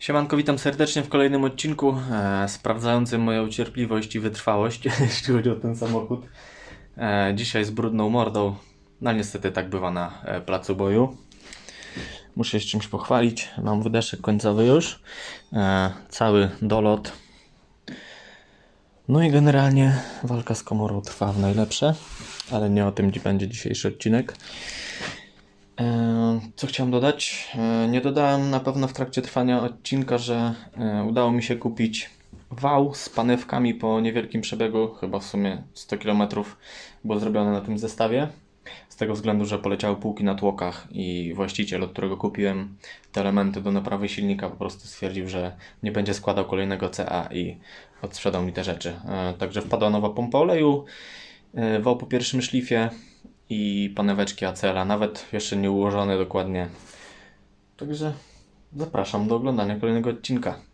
Siemanko, witam serdecznie w kolejnym odcinku e, sprawdzającym moją cierpliwość i wytrwałość, jeśli chodzi o ten samochód. E, dzisiaj z brudną mordą, no niestety tak bywa na e, placu boju. Muszę się czymś pochwalić, mam wydeszek końcowy już, e, cały dolot. No i generalnie walka z komorą trwa w najlepsze, ale nie o tym będzie dzisiejszy odcinek. E, Co chciałem dodać? E, Nie dodałem na pewno w trakcie trwania odcinka, że e, udało mi się kupić wał z panewkami po niewielkim przebiegu, chyba w sumie 100 km było zrobione na tym zestawie. Z tego względu, że poleciały półki na tłokach i właściciel, od którego kupiłem te elementy do naprawy silnika, po prostu stwierdził, że nie będzie składał kolejnego CA i odsprzedał mi te rzeczy. Także wpadła nowa pompa oleju, wał po pierwszym szlifie, i paneweczki Acela, nawet jeszcze nie ułożone dokładnie. Także zapraszam do oglądania kolejnego odcinka.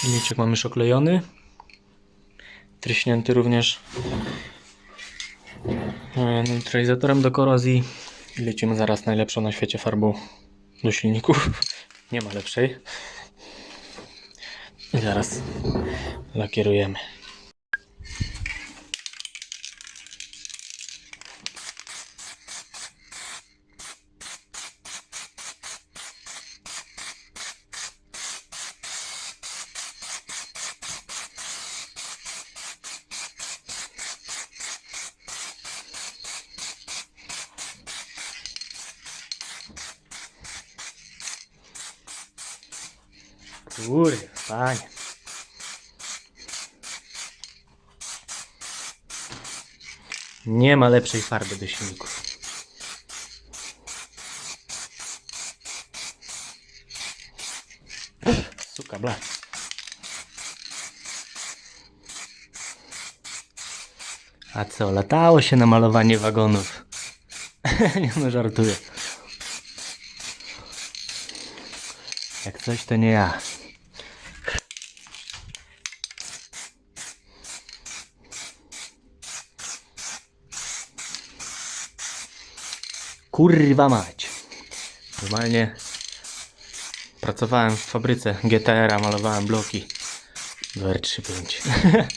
Silniczek mamy już oklejony. Tryśnięty również e, neutralizatorem do korozji. I lecimy zaraz najlepszą na świecie farbą do silników. Nie ma lepszej. I zaraz lakierujemy. Kurde, panie. Nie ma lepszej farby do silników. Suka, bla. A co, latało się na malowanie wagonów. nie no, żartuję. Jak coś, to nie ja. Kurwa mać. Normalnie pracowałem w fabryce GTR-a, malowałem bloki do R35.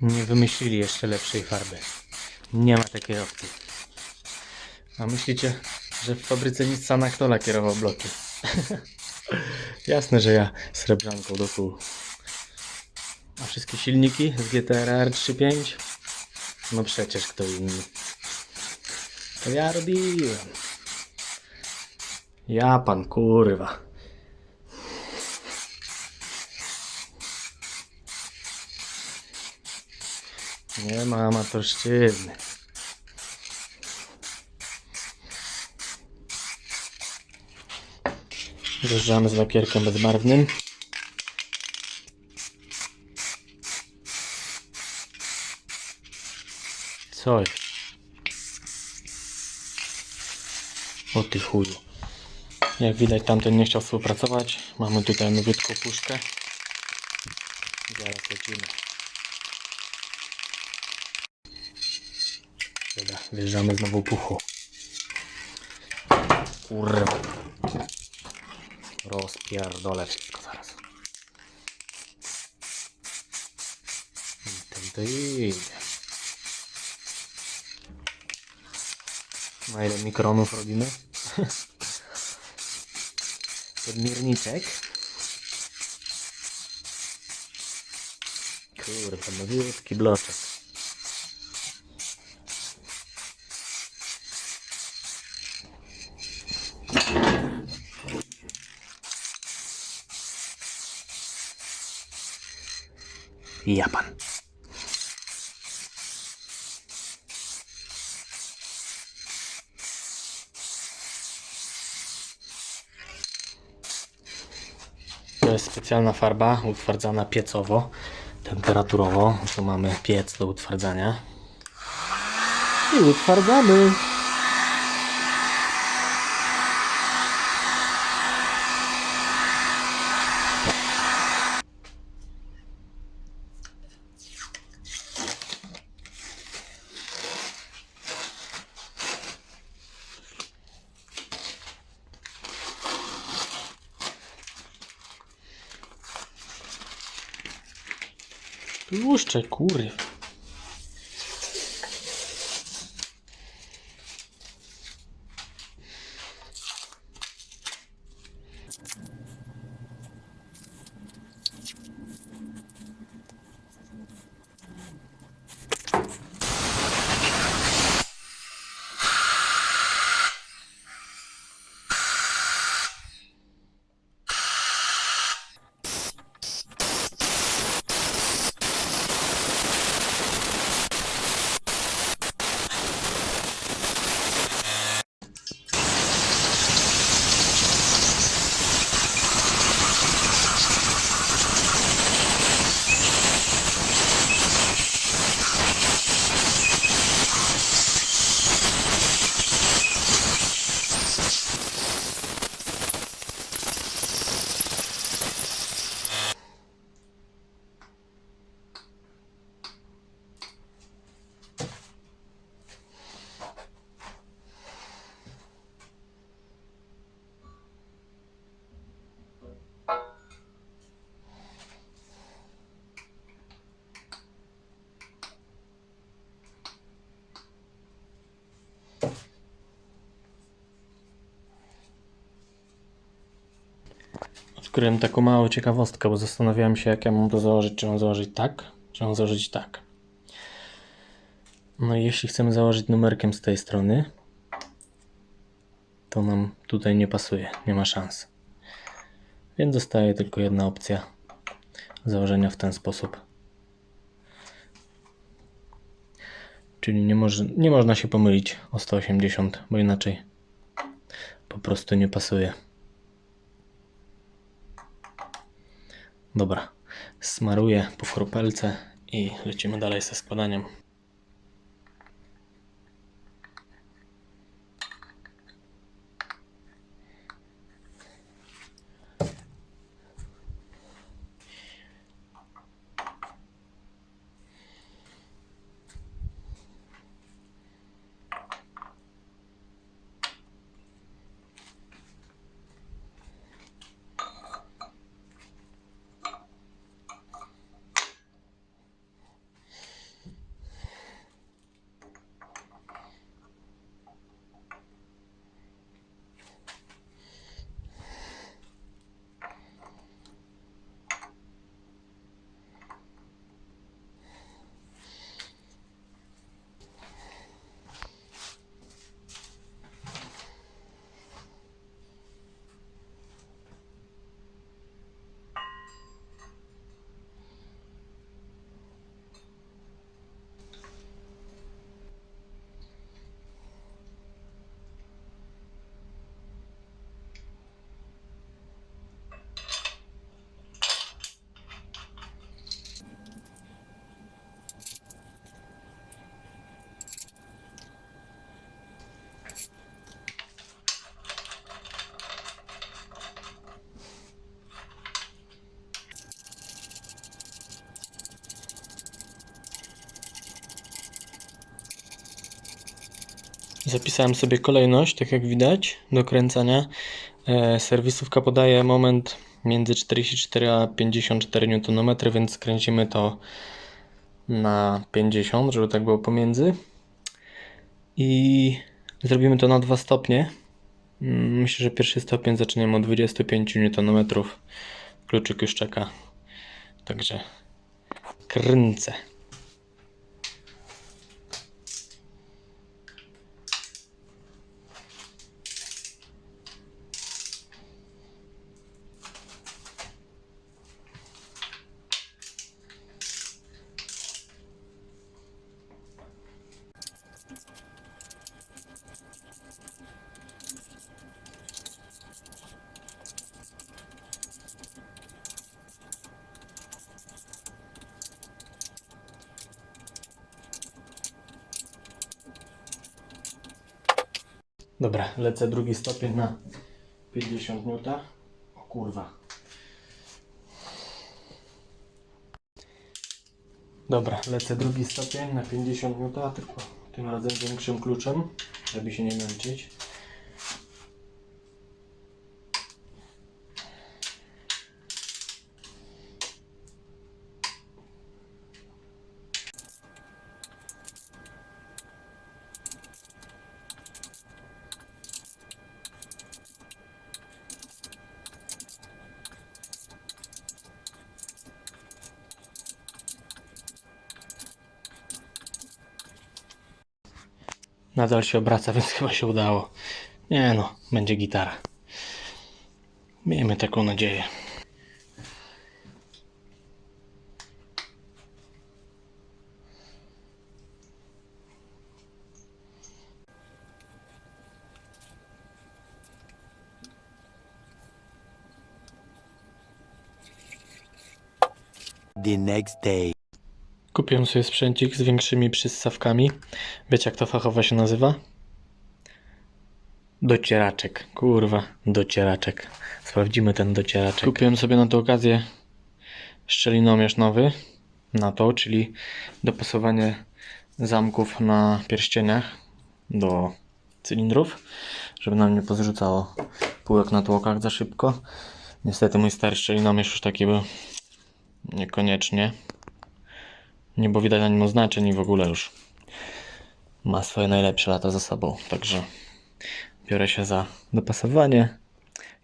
Nie wymyślili jeszcze lepszej farby. Nie ma takiej opcji. A myślicie, że w fabryce Nissana kto lakierował bloki? Jasne, że ja srebrzanką do kół. Wszystkie silniki z GTR R35? No przecież kto inny. To ja robiłem. Ja pan kurwa. Nie ma amatorszczyzny. Wjeżdżamy z lakierkiem bezbarwnym. Co jest? O ty chuju. Jak widać tamten nie chciał współpracować. Mamy tutaj nowiutką puszkę. Zaraz lecimy. Dobra, wjeżdżamy znowu puchu. Kurwa. Rozpierdolę wszystko zaraz. I Ten to idzie. Na ile mikronów robimy? Podmierniczek. Kurwa, nowiutki bloczek. Japan. Jest specjalna farba utwardzana piecowo, temperaturowo. Tu mamy piec do utwardzania. I utwardzamy. Tłuszcze, kury. Odkryłem taką małą ciekawostkę, bo zastanawiałem się, jak ja mam to założyć. Czy mam założyć tak, czy mam założyć tak. No i jeśli chcemy założyć numerkiem z tej strony, to nam tutaj nie pasuje, nie ma szans. Więc zostaje tylko jedna opcja założenia w ten sposób. Czyli nie, może, nie można się pomylić o 180, bo inaczej po prostu nie pasuje. Dobra, smaruję po kropelce i lecimy dalej ze składaniem. Zapisałem sobie kolejność, tak jak widać, do kręcenia. E, serwisówka podaje moment między 44 a 54 Nm, więc kręcimy to na 50, żeby tak było pomiędzy. I zrobimy to na dwa stopnie. Mm, Myślę, że pierwszy stopień zaczniemy od 25 Nm. Kluczyk już czeka. Także kręcę. Dobra, lecę drugi stopień na 50 N. O kurwa. Dobra, lecę drugi stopień na 50 N, tylko tym razem większym kluczem, żeby się nie męczyć. Nadal się obraca, więc chyba się udało. Nie no, będzie gitara. Miejmy taką nadzieję. the next day. Kupiłem sobie sprzęcik z większymi przyssawkami. Wiecie jak to fachowo się nazywa? Docieraczek. Kurwa, docieraczek. Sprawdzimy ten docieraczek. Kupiłem sobie na tę okazję szczelinomierz nowy na to, czyli dopasowanie zamków na pierścieniach do cylindrów, żeby nam nie pozrzucało półek na tłokach za szybko. Niestety mój stary szczelinomierz już taki był niekoniecznie. Nie było widać ani oznaczeń i w ogóle już ma swoje najlepsze lata za sobą. Także biorę się za dopasowanie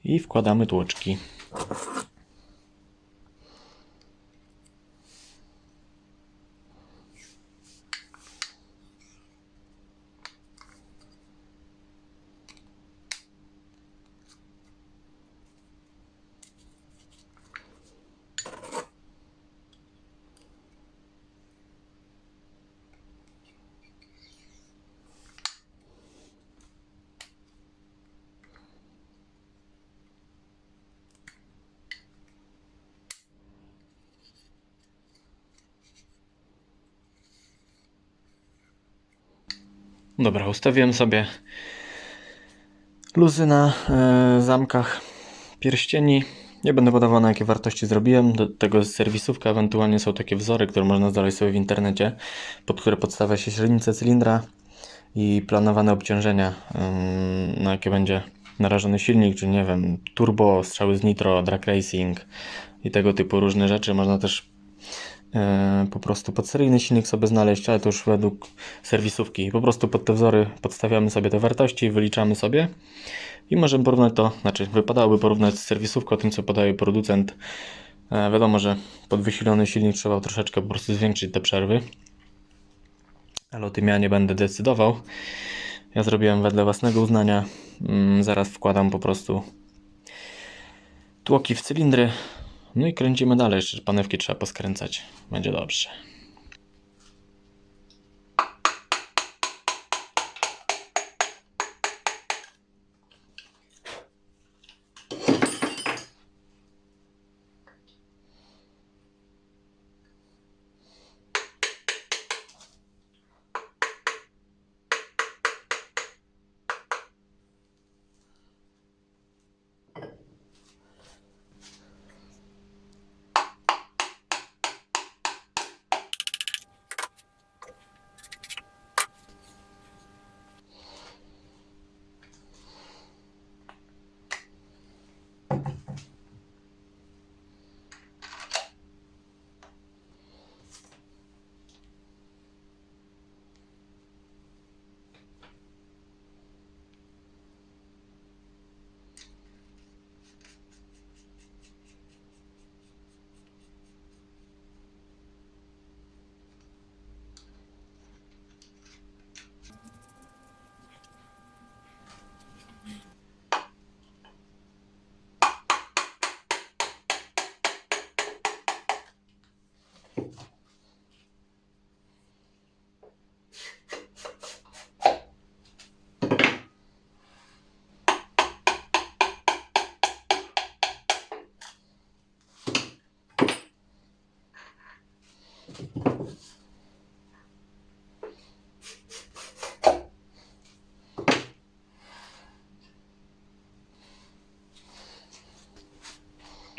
i wkładamy tłoczki. Dobra, ustawiłem sobie luzy na e, zamkach pierścieni. Nie będę podawał na jakie wartości zrobiłem. Do tego jest serwisówka, ewentualnie są takie wzory, które można znaleźć sobie w internecie, pod które podstawia się średnicę cylindra i planowane obciążenia, na jakie będzie narażony silnik, czy nie wiem, turbo, strzały z nitro, drag racing i tego typu różne rzeczy. Można też po prostu podseryjny silnik sobie znaleźć, ale to już według serwisówki. Po prostu pod te wzory podstawiamy sobie te wartości, wyliczamy sobie i możemy porównać to, znaczy wypadałoby porównać z serwisówką, tym co podaje producent. E, wiadomo, że pod wysilony silnik trzeba troszeczkę po prostu zwiększyć te przerwy, ale o tym ja nie będę decydował. Ja zrobiłem wedle własnego uznania. Mm, zaraz wkładam po prostu tłoki w cylindry. No i kręcimy dalej. Jeszcze panewki trzeba poskręcać. Będzie dobrze.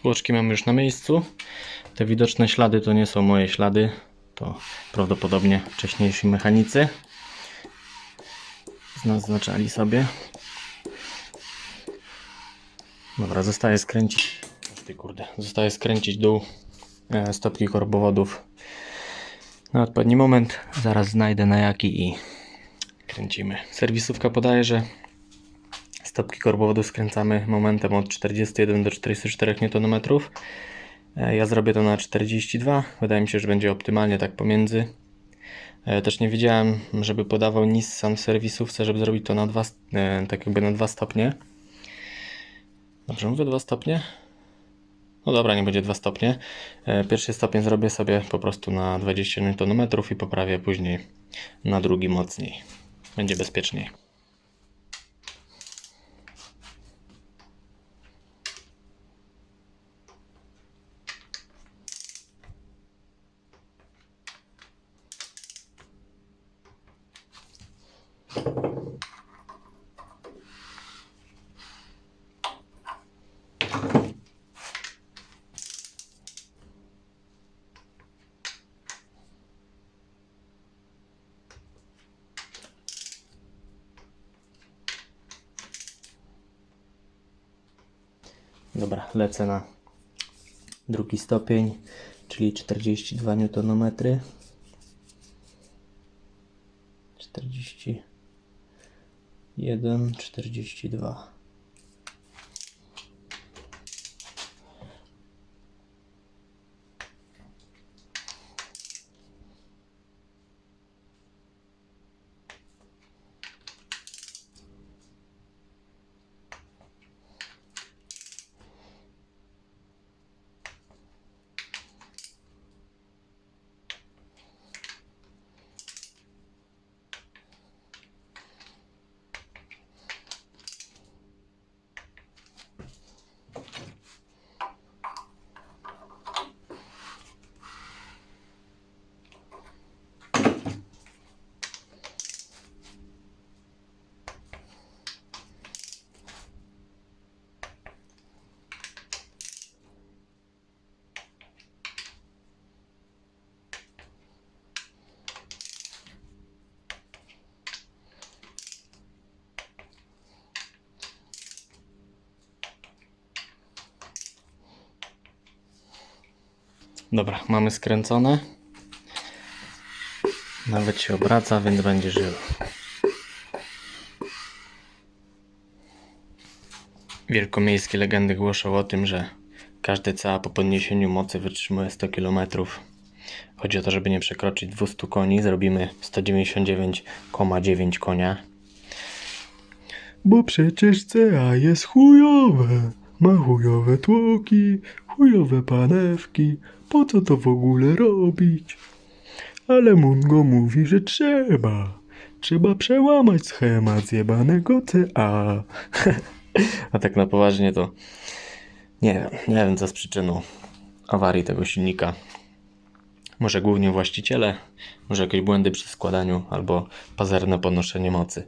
Tłoczki mam już na miejscu. Te widoczne ślady to nie są moje ślady. To prawdopodobnie wcześniejsi mechanicy naznaczali sobie. Dobra, zostaje skręcić. Ty kurde, zostaje skręcić dół e, stopki korbowodów na odpowiedni moment. Zaraz znajdę na jaki i kręcimy. Serwisówka podaje, że stopki korbowodu skręcamy momentem od 41 do 44 Nm. E, Ja zrobię to na 42. Wydaje mi się, że będzie optymalnie tak pomiędzy. E, Też nie wiedziałem, żeby podawał Nissan w serwisówce, żeby zrobić to na dwa, e, tak jakby na dwa stopnie. Dobrze mówię, dwa stopnie? No dobra, nie będzie dwa stopnie. Pierwszy stopień zrobię sobie po prostu na 20 Nm i poprawię później na drugi mocniej. Będzie bezpieczniej. Dobra, lecę na drugi stopień, czyli 42 Nm. 41, 42. Dobra, mamy skręcone. Nawet się obraca, więc będzie żył. Wielkomiejskie legendy głoszą o tym, że każdy CA po podniesieniu mocy wytrzymuje 100 km. Chodzi o to, żeby nie przekroczyć 200 koni. Zrobimy 199,9 konia. Bo przecież CA jest chujowe. Ma chujowe tłoki, chujowe panewki. Po co to w ogóle robić? Ale Mungo mówi, że trzeba. Trzeba przełamać schemat zjebanego CA. A tak na poważnie to nie wiem, nie wiem co z przyczyną awarii tego silnika. Może głównie właściciele, może jakieś błędy przy składaniu albo pazerne podnoszenie mocy.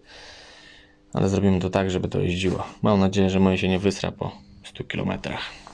Ale zrobimy to tak, żeby to jeździło. Mam nadzieję, że moje się nie wysra po 100 kilometrach.